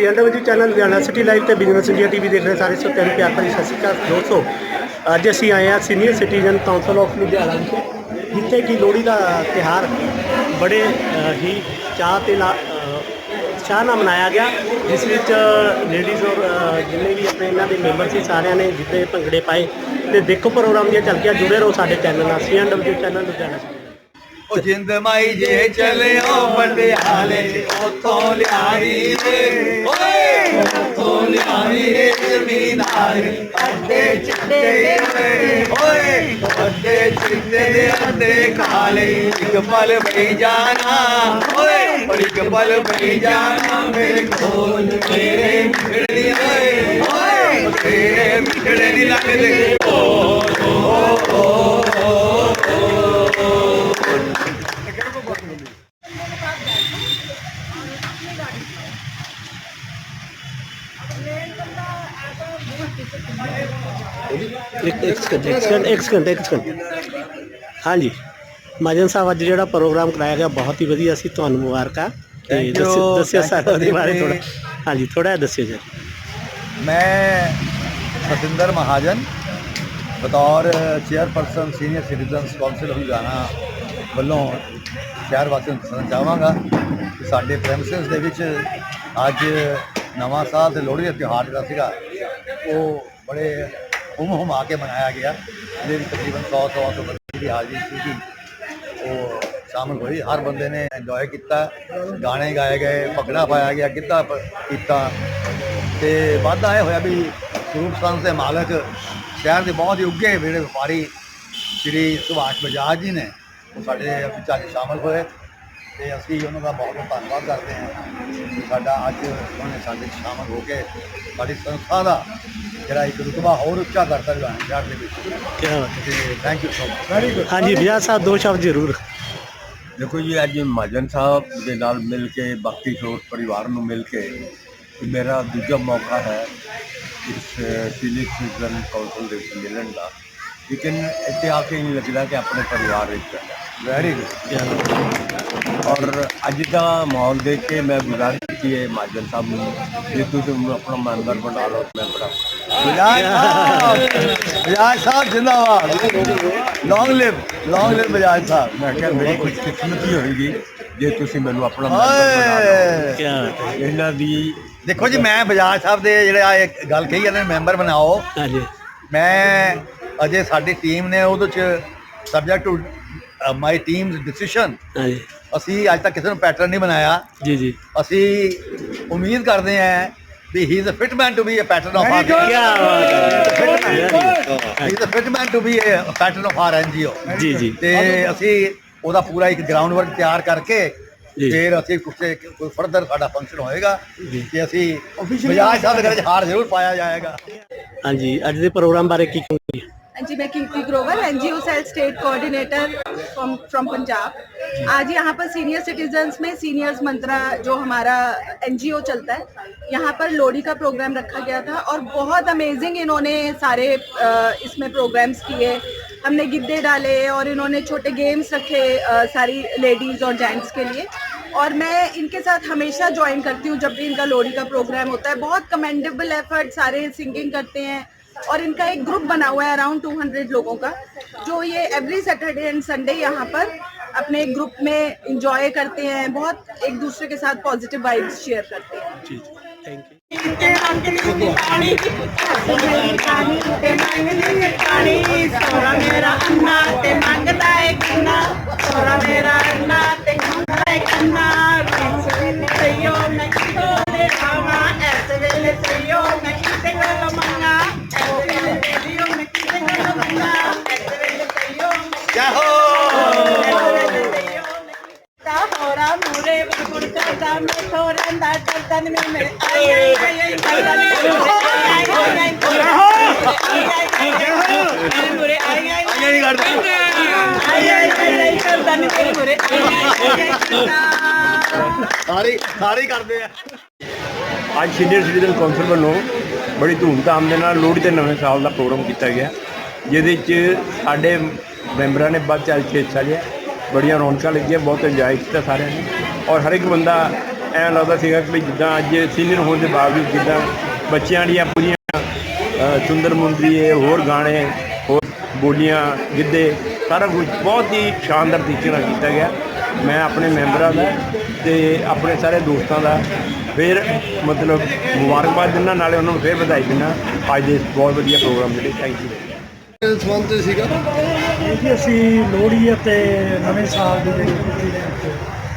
CNW channel Ludhiana city live ਤੇ business India TV ਦੇਖ ਰਹੇ ਸਾਰੇ ਸੋਤਿਆਂ ਨੂੰ ਪਿਆਰ ਭਰੀ ਸਤਿ ਸ਼੍ਰੀ ਅਕਾਲ। ਦੋਸਤੋ ਅੱਜ ਅਸੀਂ ਆਏ ਹਾਂ senior citizen council of Ludhiana ਵਿਖੇ ਜਿੱਥੇ ਕਿ ਲੋਹੜੀ ਦਾ ਤਿਹਾਰ ਬੜੇ ਹੀ ਚਾਹ ਤੇ ਲਾ ਅ, ਚਾਹ ਨਾਲ ਮਨਾਇਆ ਗਿਆ। ਜਿਸ ਵਿੱਚ ਲੇਡੀਜ਼ ਔਰ ਜਿੰਨੇ ਵੀ ਆਪਣੇ ਇਹਨਾਂ ਦੇ ਮੈਂਬਰ ਸੀ ਸਾਰਿਆਂ ਨੇ ਜਿੱਤੇ ਭੰਗੜੇ ਪਾਏ। ਤੇ ਦੇਖੋ ਪ੍ਰੋਗਰਾਮ ਦੀਆਂ ਝਲਕੀਆਂ ਜੁੜੇ ਰਹੋ ਸਾਡੇ ਚੈਨਲ ਨਾਲ ਸੀਐਨਡਬਲਯੂ ਚੈਨਲ ਲੁਧਿਆਣਾ। ਉਹ ਜਿੰਦ ਮਾਈ ਜੇ ਚੱਲਿਓ ਪਟਿਆਲੇ ਉਥੋਂ ਲਿਆਈ ਰੇ ਓਏ ਉਥੋਂ ਲਿਆਈ ਰੇ ਜ਼ਮੀਨਾਰੇ ਅੱਡੇ ਚਿੱਟੇ ਰੇ ਓਏ, ਅੱਡੇ ਚਿੱਟੇ ਦੇ ਅੱਡੇ ਕਾਲੇ, ਇੱਕ ਪਲ ਬਈ ਜਾਣਾ। ਓਏ ਪਰ ਇੱਕ ਪਲ ਬਈ ਜਾਣਾ ਮੇਰੇ ਕੋਲ, ਮੇਰੇ ਮਿਲਣੀ ਓਏ। ਓਏ, ਤੇਰੇ ਮਿਲਣੇ ਦੀ ਲੱਗਦੇ ਇੱਕ ਇੱਕ ਸਕਿੰਟ ਇੱਕ ਸਕਿੰਟ ਇੱਕ ਸਕਿੰਟ ਇੱਕ ਸਕਿੰਟ ਹਾਂਜੀ। ਮਾਜਨ ਸਾਹਿਬ ਅੱਜ ਜਿਹੜਾ ਪ੍ਰੋਗਰਾਮ ਕਰਾਇਆ ਗਿਆ ਬਹੁਤ ਹੀ ਵਧੀਆ ਸੀ। ਤੁਹਾਨੂੰ ਮੁਬਾਰਕਾਂ ਤੇ ਦੱਸਿਓ ਦੱਸਿਓ ਉਹਦੇ ਬਾਰੇ। ਥੋੜਾ ਹਾਂਜੀ ਥੋੜਾ ਜਿਹਾ ਦੱਸਿਓ ਜੀ। ਮੈਂ ਸਤਿੰਦਰ ਮਹਾਜਨ ਬਤੌਰ chairperson senior citizens council Ludhiana ਵੱਲੋਂ ਸ਼ਹਿਰ ਵਾਸੀਆਂ ਨੂੰ ਦੱਸਣਾ ਚਾਹਾਂਗਾ ਕਿ ਸਾਡੇ ਪ੍ਰੈਮਿਸਿਸ ਦੇ ਵਿੱਚ ਅੱਜ ਨਵਾਂ ਸਾਲ ਤੇ ਲੋਹੜੀ ਦਾ ਤਿਉਹਾਰ ਜਿਹੜਾ ਸੀਗਾ ਉਹ ਬੜੇ ਹੁਮ ਹੁਮ ਆ ਕੇ ਮਨਾਇਆ ਗਿਆ। ਜਿਹਦੇ ਵਿੱਚ ਤਕਰੀਬਨ 100 100 ਤੋਂ ਬੰਦੇ ਦੀ ਹਾਜ਼ਰੀ ਸੀਗੀ। ਉਹ ਸ਼ਾਮਲ ਹੋਈ ਹਰ ਬੰਦੇ ਨੇ ਇੰਜੋਏ ਕੀਤਾ। ਗਾਣੇ ਗਾਏ ਗਏ, ਭੰਗੜਾ ਪਾਇਆ ਗਿਆ, ਗਿੱਧਾ ਕੀਤਾ। ਤੇ ਵਾਧਾ ਇਹ ਹੋਇਆ ਵੀ ਸਰੂਪ ਸੰਸ ਦੇ ਮਾਲਕ ਸ਼ਹਿਰ ਦੇ ਬਹੁਤ ਹੀ ਉੱਗੇ ਜਿਹੜੇ ਵਪਾਰੀ ਸ਼੍ਰੀ ਸੁਭਾਸ਼ ਬਜਾਜ ਜੀ ਨੇ, ਉਹ ਸਾਡੇ ਵਿੱਚ ਅੱਜ ਸ਼ਾਮਲ ਹੋਏ। ਤੇ ਅਸੀਂ ਉਹਨਾਂ ਦਾ ਬਹੁਤ ਬਹੁਤ ਧੰਨਵਾਦ ਕਰਦੇ ਹਾਂ ਸਾਡਾ ਅੱਜ ਉਹਨਾਂ ਨੇ ਸਾਡੇ ਸ਼ਾਮਲ ਹੋ ਕੇ ਸਾਡੀ ਸੰਸਥਾ ਦਾ ਜਿਹੜਾ ਇੱਕ ਰੁਤਬਾ ਹੋਰ ਉੱਚਾ ਕਰਤਾ ਜਵਾਨ ਸ਼ਹਿਰ ਦੇ ਵਿੱਚ। ਕੀ ਬਾਤ ਹੈ। ਤੇ thank you so much very good ਹਾਂਜੀ ਵਿਆਹ ਸਾਹਿਬ ਦੋ ਸ਼ਬਦ ਜ਼ਰੂਰ। ਦੇਖੋ ਜੀ ਅੱਜ ਮਹਾਜਨ ਸਾਹਿਬ ਦੇ ਨਾਲ ਮਿਲ ਕੇ ਬਾਕੀ ਹੋਰ ਪਰਿਵਾਰ ਨੂੰ ਮਿਲ ਕੇ ਇਹ ਮੇਰਾ ਦੂਜਾ ਮੌਕਾ ਹੈ ਇਸ ਸੀਨੀਅਰ ਸਿਟੀਜ਼ਨ ਕਾਉਂਸਲ ਦੇ ਵਿੱਚ ਮਿਲਣ ਦਾ। ਲੇਕਿਨ ਇੱਥੇ ਆ ਕੇ ਨਹੀਂ ਲੱਗਦਾ ਕਿ ਆਪਣੇ ਪਰਿਵਾਰ ਵਿੱਚ ਵੈਰੀ ਗੁੱਡ। ਔਰ ਅੱਜ ਦਾ ਮਾਹੌਲ ਦੇਖ ਕੇ ਮੈਂ ਗੁਜ਼ਾਰਿਸ਼ ਕੀਤੀ ਹੈ ਮਹਾਜਨ ਸਾਹਿਬ ਨੂੰ ਜੇ ਤੁਸੀਂ ਮੈਨੂੰ ਆਪਣਾ ਮੈਂਬਰ ਬਣਾ ਲਓ ਮੈਂ ਬੜਾ ਬਜਾਜ ਸਾਹਿਬ! ਬਜਾਜ ਸਾਹਿਬ ਜਿੰਦਾਬਾਦ! ਲੌਂਗ ਲਿਵ ਲੌਂਗ ਲਿਵ ਬਜਾਜ ਸਾਹਿਬ! ਮੈਂ ਕਿਹਾ ਮੇਰੀ ਖੁਸ਼ਕਿਸਮਤੀ ਹੋਏਗੀ ਜੇ ਤੁਸੀਂ ਮੈਨੂੰ ਆਪਣਾ ਮੈਂਬਰ ਬਣਾ ਲਓ। ਇਹਨਾਂ ਦੀ ਦੇਖੋ ਜੀ ਮੈਂ ਬਜਾਜ ਸਾਹਿਬ ਦੇ ਜਿਹੜੇ ਆ ਇਹ ਗੱਲ ਕਹੀ ਜਾਂਦੇ ਨੇ ਮੈਂਬਰ ਬਣਾਓ। ਹਾਂਜੀ। ਮੈਂ ਅਜੇ ਸਾਡੀ ਟੀਮ ਨੇ ਉਹਦੇ ਚ subject to my team's decision ਹਾਂਜੀ। ਅਸੀਂ ਅੱਜ ਤੱਕ ਕਿਸੇ ਨੂੰ ਪੈਟਰਨ ਨਹੀਂ ਬਣਾਇਆ। ਜੀ ਜੀ। ਅਸੀਂ ਉਮੀਦ ਕਰਦੇ ਹਾਂ ਵੀ he is a fit man to be a pattern of our ਕੀ ਬਾਤ ਹੈ. He is a fit man to be a pattern of our NGO ਜੀ ਜੀ। ਤੇ ਅਸੀਂ ਉਹਦਾ ਪੂਰਾ ਇੱਕ ਗਰਾਊਂਡ ਵਰਕ ਤਿਆਰ ਕਰਕੇ। ਫਿਰ ਅਸੀਂ ਕੁਛ ਕੋਈ ਫਰਦਰ ਸਾਡਾ ਫੰਕਸ਼ਨ ਹੋਏਗਾ। ਕਿ ਅਸੀਂ ਬਜਾਜ ਸਾਹਿਬ ਦੇ ਘਰ ਹਾਰ ਜ਼ਰੂਰ ਪਾਇਆ ਜਾਏਗਾ। ਹਾਂਜੀ ਅੱਜ ਦੇ ਪ੍ਰੋਗਰਾਮ ਬਾਰੇ ਕੀ ਕਹੋਗੇ? हाँ जी मैं Kirti Grover, NGO cell state coordinator from from Punjab. आज यहाँ पर सीनियर सिटीजन्स में सीनियर्स मंत्रा जो हमारा एनजीओ चलता है, यहाँ पर लोहड़ी का प्रोग्राम रखा गया था और बहुत अमेजिंग इन्होंने सारे इसमें प्रोग्राम्स किए। हमने गिद्दे डाले और इन्होंने छोटे गेम्स रखे सारी लेडीज़ और जेंट्स के लिए। और मैं इनके साथ हमेशा ज्वाइन करती हूँ जब भी इनका लोहड़ी का प्रोग्राम होता है। बहुत कमेंडेबल एफर्ट सारे सिंगिंग करते हैं। और इनका एक ग्रुप बना हुआ है अराउंड 200 लोगों का जो ये एवरी सैटरडे एंड संडे यहाँ पर अपने ग्रुप में इंजॉय करते हैं बहुत एक दूसरे के साथ पॉजिटिव वाइब्स शेयर करते हैं थैंक यू ਬੁਰ ਕਰਦਾ ਮੈਂ ਥੋੜਾ ਦਾ ਕਰਦਾ ਨੇ ਮੇਰੇ ਆਈ ਆਈ ਆਈ ਆਈ ਕਰਦਾ ਨੇ ਆਈ ਆਈ ਆਈ ਮੂਰੇ ਆਈ ਆਈ ਆਈਆਂ ਨਹੀਂ ਸਾਰੇ ਸਾਰੇ ਕਰਦੇ ਆ। ਅੱਜ ਸੀਨੀਅਰ ਸਿਟੀਜ਼ਨ ਕੌਂਸਲ ਵੱਲੋਂ ਬੜੀ ਧੂਮਧਾਮ ਦੇ ਨਾਲ ਲੋਹੜੀ ਦੇ ਨਵੇਂ ਸਾਲ ਦਾ ਪ੍ਰੋਗਰਾਮ ਕੀਤਾ ਗਿਆ। ਜਿਹਦੇ 'ਚ ਸਾਡੇ ਮੈਂਬਰਾਂ ਨੇ ਵੱਧ ਚੜ ਕੇ ਹਿੱਸਾ ਲਿਆ। ਬੜੀਆਂ ਰੌਣਕਾਂ ਲੱਗੀਆਂ, ਬਹੁਤ ਇੰਜੋਏ ਕੀਤਾ ਸਾਰਿਆਂ ਨੇ। ਔਰ ਹਰ ਇੱਕ ਬੰਦਾ ਐਂ ਲੱਗਦਾ ਸੀਗਾ ਕਿ ਜਿੱਦਾਂ ਅੱਜ ਸੀਨੀਅਰ ਹੋਣ ਦੇ ਬਾਵਜੂਦ ਜਿੱਦਾਂ ਬੱਚਿਆਂ ਦੀਆਂ ਪੂਰੀਆਂ ਸੁੰਦਰ ਮੁੰਦਰੀਏ ਹੋਰ ਗਾਣੇ ਹੋਰ ਬੋਲੀਆਂ ਗਿੱਧੇ ਸਾਰਾ ਕੁਝ ਬਹੁਤ ਹੀ ਸ਼ਾਨਦਾਰ ਤਰੀਕੇ ਨਾਲ ਕੀਤਾ ਗਿਆ। ਮੈਂ ਆਪਣੇ ਮੈਂਬਰਾਂ ਦਾ ਤੇ ਆਪਣੇ ਸਾਰੇ ਦੋਸਤਾਂ ਦਾ ਫਿਰ ਮਤਲਬ ਮੁਬਾਰਕਬਾਦ ਦਿੰਦਾ ਨਾਲੇ ਉਹਨਾਂ ਨੂੰ ਫਿਰ ਵਧਾਈ ਦਿੰਦਾ। ਅੱਜ ਦੇ ਬਹੁਤ ਵਧੀਆ ਪ੍ਰੋਗਰਾਮ ਜਿਹੜੇ ਥੈਂਕ ਯੂ ਸਬੰਧ ਤੇ ਸੀਗਾ? ਜੀ ਅਸੀਂ ਲੋਹੜੀ ਅਤੇ ਨਵੇਂ ਸਾਲ ਦੀ ਜਿਹੜੀ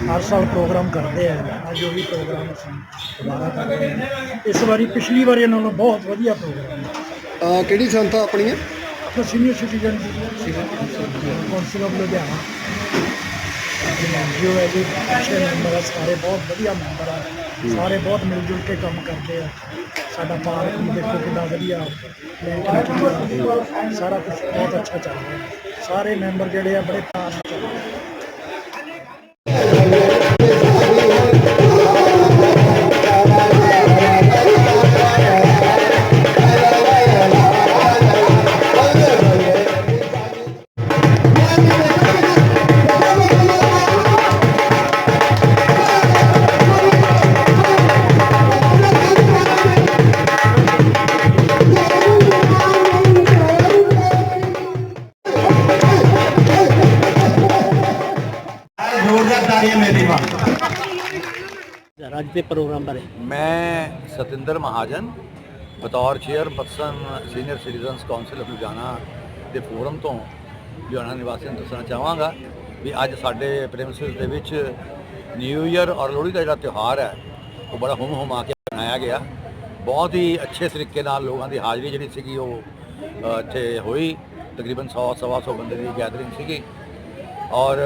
ਹਰ ਸਾਲ ਪ੍ਰੋਗਰਾਮ ਕਰਦੇ ਆ। ਅੱਜ ਉਹੀ ਪ੍ਰੋਗਰਾਮ ਅਸੀਂ ਦੁਬਾਰਾ ਕਰ ਰਹੇ ਹਾਂ। ਇਸ ਵਾਰੀ ਪਿਛਲੀ ਵਾਰੀ ਨਾਲੋਂ ਬਹੁਤ ਵਧੀਆ ਪ੍ਰੋਗਰਾਮ ਅਹ ਕਿਹੜੀ ਸੰਸਥਾ ਆਪਣੀ ਹੈ? ਤਾਂ senior citizen council of Ludhiana. ਜੋ ਹੈ ਜੀ। ਅੱਛੇ ਮੈਂਬਰ ਆ ਸਾਰੇ ਬਹੁਤ ਵਧੀਆ ਮੈਂਬਰ ਆ। ਸਾਰੇ ਬਹੁਤ ਮਿਲ ਜੁਲ ਕੇ ਕੰਮ ਕਰਦੇ ਆ। ਸਾਡਾ ਪਾਰਕ ਵੀ ਦੇਖੋ ਕਿੰਨਾ ਵਧੀਆ। ਸਾਰਾ ਕੁਝ ਬਹੁਤ ਅੱਛਾ ਚੱਲ ਰਿਹਾ। ਸਾਰੇ ਮੈਂਬਰ ਜਿਹੜੇ ਆ ਬੜੇ ਨਾਲ ਚੱਲ ਰਹੇ ਆ। ਅੱਜ ਦੇ ਪ੍ਰੋਗਰਾਮ ਬਾਰੇ? ਮੈਂ ਸਤਿੰਦਰ ਮਹਾਜਨ, ਬਤੌਰ chairperson, senior citizens council of Ludhiana ਦੇ ਫੋਰਮ ਤੋਂ ਲੁਧਿਆਣਾ ਨਿਵਾਸੀਆਂ ਨੂੰ ਦੱਸਣਾ ਚਾਹਾਂਗਾ ਵੀ ਅੱਜ ਸਾਡੇ ਪ੍ਰੈਮਿਸਿਸ ਦੇ ਵਿੱਚ ਨਿਊ ਇਅਰ ਔਰ ਲੋਹੜੀ ਦਾ ਜਿਹੜਾ ਤਿਉਹਾਰ ਹੈ, ਉਹ ਬੜਾ ਹੁਮ ਆ ਕੇ ਮਨਾਇਆ ਗਿਆ। ਬਹੁਤ ਹੀ ਅੱਛੇ ਤਰੀਕੇ ਨਾਲ ਲੋਕਾਂ ਦੀ ਹਾਜ਼ਰੀ ਜਿਹੜੀ ਸੀਗੀ ਉਹ ਇੱਥੇ ਹੋਈ। ਤਕਰੀਬਨ 100 ਸਵਾ ਸੌ ਬੰਦੇ ਦੀ ਗੈਦਰਿੰਗ ਸੀਗੀ। ਔਰ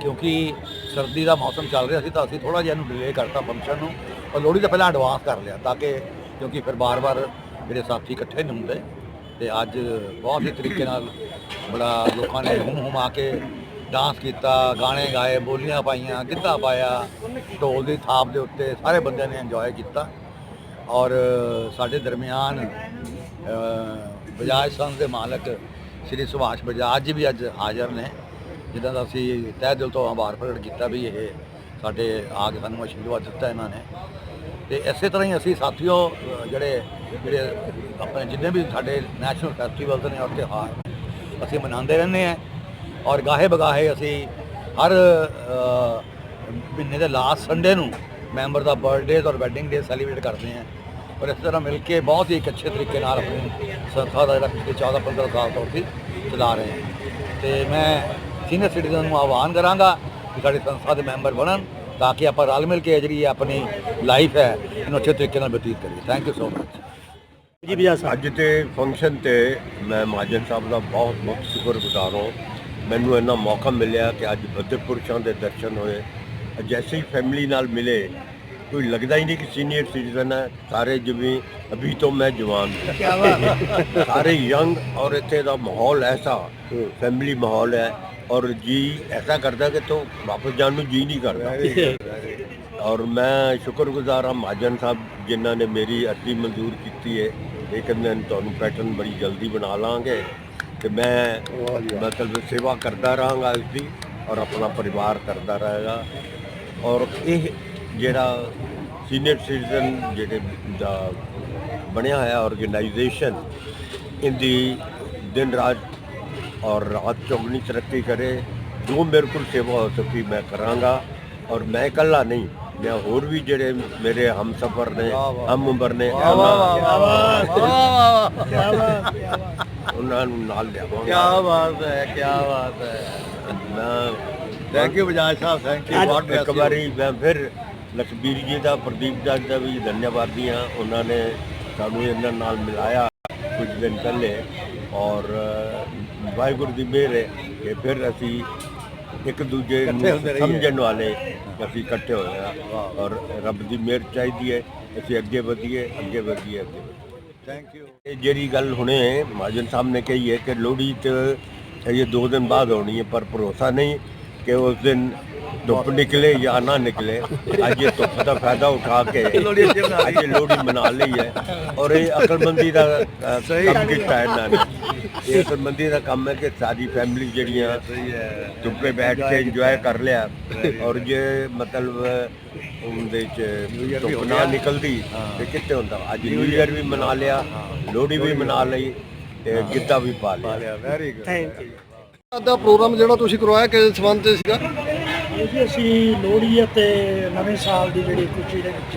ਕਿਉਂਕਿ ਸਰਦੀ ਦਾ ਮੌਸਮ ਚੱਲ ਰਿਹਾ ਸੀ ਤਾਂ ਅਸੀਂ ਥੋੜਾ ਜਿਹਾ ਇਹਨੂੰ ਡਿਲੇ ਕਰਤਾ ਫੰਕਸ਼ਨ ਨੂੰ ਪਰ ਲੋਹੜੀ ਦਾ ਪਹਿਲਾਂ ਐਡਵਾਂਸ ਕਰ ਲਿਆ ਤਾਂ ਕਿ, ਕਿਉਂਕਿ ਫਿਰ ਬਾਰ-ਬਾਰ ਮੇਰੇ ਸਾਥੀ ਇਕੱਠੇ ਨਹੀਂ ਹੁੰਦੇ ਤੇ ਅੱਜ ਬਹੁਤ ਹੀ ਤਰੀਕੇ ਨਾਲ ਬੜਾ ਲੋਕਾਂ ਨੇ ਹੁਮ ਆ ਕੇ ਡਾਂਸ ਕੀਤਾ, ਗਾਣੇ ਗਾਏ, ਬੋਲੀਆਂ ਪਾਈਆਂ, ਗਿੱਧਾ ਪਾਇਆ, ਢੋਲ ਦੀ ਥਾਪ ਦੇ ਉੱਤੇ ਸਾਰੇ ਬੰਦਿਆਂ ਨੇ ਇੰਜੋਏ ਕੀਤਾ ਔਰ ਸਾਡੇ ਦਰਮਿਆਨ ਬਜਾਜ ਸੰਘ ਦੇ ਮਾਲਕ ਸ਼੍ਰੀ ਸੁਭਾਸ਼ ਬਜਾਜ ਜੀ ਵੀ ਅੱਜ ਹਾਜ਼ਰ ਨੇ। ਜਿੱਦਾਂ ਦਾ ਅਸੀਂ ਤਹਿ ਦਿਲ ਤੋਂ ਆਭਾਰ ਪ੍ਰਗਟ ਕੀਤਾ ਵੀ ਇਹ ਸਾਡੇ ਆ ਕੇ ਸਾਨੂੰ ਆਸ਼ੀਰਵਾਦ ਦਿੱਤਾ ਇਹਨਾਂ ਨੇ। ਤੇ ਇਸੇ ਤਰ੍ਹਾਂ ਹੀ ਅਸੀਂ ਸਾਥੀਓ, ਜਿਹੜੇ ਜਿਹੜੇ ਆਪਣੇ ਜਿੰਨੇ ਵੀ ਸਾਡੇ ਨੈਸ਼ਨਲ ਫੈਸਟੀਵਲਸ ਨੇ ਔਰ ਤਿਉਹਾਰ, ਅਸੀਂ ਮਨਾਉਂਦੇ ਰਹਿੰਦੇ ਹਾਂ ਔਰ ਗਾਹੇ ਬਗਾਹੇ ਅਸੀਂ ਹਰ ਮਹੀਨੇ ਦੇ ਲਾਸਟ ਸੰਡੇ ਨੂੰ ਮੈਂਬਰ ਦਾ ਬਰਥਡੇ ਔਰ ਵੈਡਿੰਗ ਡੇ ਸੈਲੀਬ੍ਰੇਟ ਕਰਦੇ ਹਾਂ। ਔਰ ਇਸ ਤਰ੍ਹਾਂ ਮਿਲ ਕੇ ਬਹੁਤ ਹੀ ਇੱਕ ਅੱਛੇ ਤਰੀਕੇ ਨਾਲ ਆਪਣੀ ਸੰਸਥਾ ਦਾ ਜਿਹੜਾ ਪਿਛਲੇ 14 15 ਸਾਲ ਤੋਂ ਅਸੀਂ ਚਲਾ ਰਹੇ ਹਾਂ। ਤੇ ਮੈਂ ਸੀਨੀਅਰ ਸਿਟੀਜ਼ਨ ਨੂੰ ਆਹਵਾਨ ਕਰਾਂਗਾ ਕਿ ਸਾਡੀ ਸੰਸਥਾ ਦੇ ਮੈਂਬਰ ਬਣਨ ਤਾਂ ਕਿ ਆਪਾਂ ਰਲ ਮਿਲ ਕੇ ਜਿਹੜੀ ਆਪਣੀ ਲਾਈਫ ਹੈ ਇਹਨੂੰ ਅੱਛੇ ਤਰੀਕੇ ਨਾਲ ਬਤੀਤ ਕਰੀਏ। ਥੈਂਕ ਯੂ ਸੋ ਮਚ ਜੀ ਸਾਹਿਬ। ਅੱਜ ਦੇ ਫੰਕਸ਼ਨ ਤੇ ਮੈਂ ਮਹਾਜਨ ਸਾਹਿਬ ਦਾ ਬਹੁਤ ਬਹੁਤ ਸ਼ੁਕਰਗੁਜ਼ਾਰ ਹਾਂ। ਮੈਨੂੰ ਇੰਨਾ ਮੌਕਾ ਮਿਲਿਆ ਕਿ ਅੱਜ ਬੱਦਰ ਪੁਰਸ਼ਾਂ ਦੇ ਦਰਸ਼ਨ ਹੋਏ। ਜੈਸੇ ਹੀ ਫੈਮਿਲੀ ਨਾਲ ਮਿਲੇ ਕੋਈ ਲੱਗਦਾ ਹੀ ਨਹੀਂ ਕਿ ਸੀਨੀਅਰ ਸਿਟੀਜ਼ਨ ਹੈ। ਸਾਰੇ ਜਿਵੇਂ ਅਭੀ ਤੋਂ ਮੈਂ ਜਵਾਨ ਕੀ ਸਾਰੇ ਯੰਗ ਔਰ ਇੱਥੇ ਦਾ ਮਾਹੌਲ ਐਸਾ ਫੈਮਿਲੀ ਮਾਹੌਲ ਹੈ। ਔਰ ਜੀ ਐਸਾ ਕਰਦਾ ਕਿ ਤੋ ਵਾਪਸ ਜਾਣ ਨੂੰ ਜੀ ਨਹੀਂ ਕਰਦਾ। ਔਰ ਮੈਂ ਸ਼ੁਕਰਗੁਜ਼ਾਰ ਹਾਂ ਮਹਾਜਨ ਸਾਹਿਬ ਜਿਨ੍ਹਾਂ ਨੇ ਮੇਰੀ ਅਰਜ਼ੀ ਮਨਜ਼ੂਰ ਕੀਤੀ ਹੈ ਇਹ ਕਹਿੰਦੇ ਨੇ ਤੁਹਾਨੂੰ ਪੈਟਰਨ ਬੜੀ ਜਲਦੀ ਬਣਾ ਲਾਂਗੇ ਤੇ ਮੈਂ ਮਤਲਬ ਸੇਵਾ ਕਰਦਾ ਰਹਾਂਗਾ ਇਸ ਦੀ ਔਰ ਆਪਣਾ ਪਰਿਵਾਰ ਕਰਦਾ ਰਹੇਗਾ। ਔਰ ਇਹ ਜਿਹੜਾ ਸੀਨੀਅਰ ਸਿਟੀਜ਼ਨ ਜਿਹੜੇ ਦਾ ਬਣਿਆ ਹੋਇਆ ਆਰਗੇਨਾਈਜੇਸ਼ਨ ਇਹਦੀ ਦਿਨ ਰਾਤ ਔਰ ਰਾਤ ਚੌਗਣੀ ਤਰੱਕੀ ਕਰੇ ਜੋ ਮੇਰੇ ਕੋਲ ਸੇਵਾ ਹੋ ਸਕੀ ਮੈਂ ਕਰਾਂਗਾ ਔਰ ਮੈਂ ਇਕੱਲਾ ਨਹੀਂ ਮੈਂ ਹੋਰ ਵੀ ਜਿਹੜੇ ਮੇਰੇ ਹਮਸਫਰ ਨੇ ਹਮ ਉਮਰ ਨੇ ਉਹਨਾਂ ਨੂੰ ਨਾਲ ਲਿਆਵਾਂਗਾ ਕੀ ਬਾਤ ਹੈ ਕੀ ਬਾਤ ਹੈ thank you Bajaj Sahib thank you God ਇੱਕ ਵਾਰੀ ਮੈਂ ਫਿਰ ਲਖਬੀਰ ਜੀ ਦਾ ਪ੍ਰਦੀਪ ਜੱਜ ਦਾ ਵੀ ਧੰਨਵਾਦੀ ਹਾਂ ਉਹਨਾਂ ਨੇ ਸਾਨੂੰ ਇਹਨਾਂ ਨਾਲ ਮਿਲਾਇਆ ਕੁਝ ਦਿਨ ਪਹਿਲੇ ਔਰ ਵਾਹਿਗੁਰੂ ਦੀ ਮਿਹਰ ਹੈ ਕਿ ਫਿਰ ਅਸੀਂ ਇੱਕ ਦੂਜੇ ਨੂੰ। ਸਮਝਣ ਵਾਲੇ ਅਸੀਂ ਇਕੱਠੇ ਹੋਏ ਹਾਂ। ਔਰ ਰੱਬ ਦੀ ਮਿਹਰ ਚਾਹੀਦੀ ਹੈ ਅਸੀਂ ਅੱਗੇ ਵਧੀਏ ਅੱਗੇ ਵਧੀਏ ਅੱਗੇ ਥੈਂਕ ਯੂ ਇਹ ਜਿਹੜੀ ਗੱਲ ਹੁਣੇ ਮਹਾਜਨ ਸਾਹਿਬ ਨੇ ਕਹੀ ਹੈ ਕਿ ਲੋਹੜੀ ਤੇ ਇਹ ਦੋ ਦਿਨ ਬਾਅਦ ਹੋਣੀ ਹੈ ਪਰ ਭਰੋਸਾ ਨਹੀਂ ਕਿ ਉਸ ਦਿਨ ਧੁੱਪ ਨਿਕਲੇ ਜਾਂ ਨਾ ਨਿਕਲੇ। ਅੱਜ ਇਹ ਧੁੱਪ ਦਾ ਫਾਇਦਾ ਉਠਾ ਕੇ ਅੱਜ ਬਣਾ ਲਈ। ਅੱਜ ਇਹ ਲੋਹੜੀ ਮਨਾ ਲਈ ਹੈ। ਔਰ ਇਹ ਅਕਲਮੰਦੀ ਦਾ ਅ, ਕੰਮ ਕੀਤਾ ਇਹਨਾਂ ਨੇ। ਇਹ ਅਕਲਮੰਦੀ ਦਾ ਕੰਮ ਹੈ ਕਿ ਸਾਰੀ ਫੈਮਿਲੀ ਜਿਹੜੀਆਂ ਸਹੀ ਹੈ। ਧੁੱਪੇ ਬੈਠ ਕੇ ਇੰਜੋਏ ਕਰ ਲਿਆ। ਔਰ ਜੇ ਮਤਲਬ ਉਹਦੇ ਚ ਧੁੱਪ ਨਾ ਨਿਕਲਦੀ ਤੇ ਕਿੱਥੇ ਹੁੰਦਾ? ਅੱਜ ਨਿਊ ਈਅਰ ਵੀ ਮਨਾ ਲਿਆ ਲੋਹੜੀ ਵੀ ਮਨਾ ਲਈ ਤੇ ਗਿੱਧਾ ਵੀ ਪਾ ਲਿਆ। ਵੈਰੀ ਗੁੱਡ ਥੈਂਕ ਯੂ ਅੱਜ ਦਾ ਪ੍ਰੋਗਰਾਮ ਜਿਹੜਾ ਤੁਸੀਂ ਕਰਵਾਇਆ ਕਿਸ ਸੰਬੰਧ ਤੇ ਸੀਗਾ? ਇਹ ਜੀ ਅਸੀਂ ਲੋਹੜੀ ਅਤੇ ਨਵੇਂ ਸਾਲ ਦੀ ਜਿਹੜੀ ਖੁਸ਼ੀ ਦੇ ਵਿੱਚ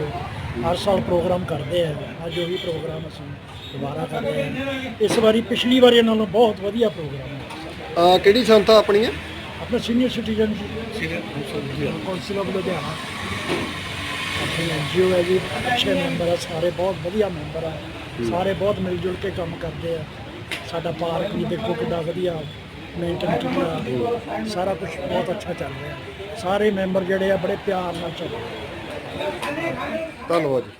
ਹਰ ਸਾਲ ਪ੍ਰੋਗਰਾਮ ਕਰਦੇ ਆ। ਅੱਜ ਉਹੀ ਪ੍ਰੋਗਰਾਮ ਅਸੀਂ ਦੁਬਾਰਾ ਕਰ ਰਹੇ ਹਾਂ। ਇਸ ਵਾਰੀ ਪਿਛਲੀ ਵਾਰੀ ਨਾਲੋਂ ਬਹੁਤ ਵਧੀਆ ਪ੍ਰੋਗਰਾਮ ਹੈ ਅਹ ਕਿਹੜੀ ਸੰਸਥਾ ਆਪਣੀ ਹੈ? ਆਪਣਾ senior citizen senior council of Ludhiana ਆਪਣੀ ਐਨਜੀਓ ਹੈ ਜੀ ਅੱਛੇ ਮੈਂਬਰ ਆ ਸਾਰੇ ਬਹੁਤ ਵਧੀਆ ਮੈਂਬਰ ਆ। ਸਾਰੇ ਬਹੁਤ ਮਿਲ ਜੁਲ ਕੇ ਕੰਮ ਕਰਦੇ ਆ। ਸਾਡਾ ਪਾਰਕ ਵੀ ਦੇਖੋ ਕਿੰਨਾ ਵਧੀਆ ਮੇਨਟੇਨ ਕੀਤਾ ਸਾਰਾ ਕੁਝ ਬਹੁਤ ਅੱਛਾ ਚੱਲ ਰਿਹਾ। ਸਾਰੇ ਮੈਂਬਰ ਜਿਹੜੇ ਆ ਬੜੇ ਪਿਆਰ ਨਾਲ ਚੱਲ ਧੰਨਵਾਦ ਜੀ।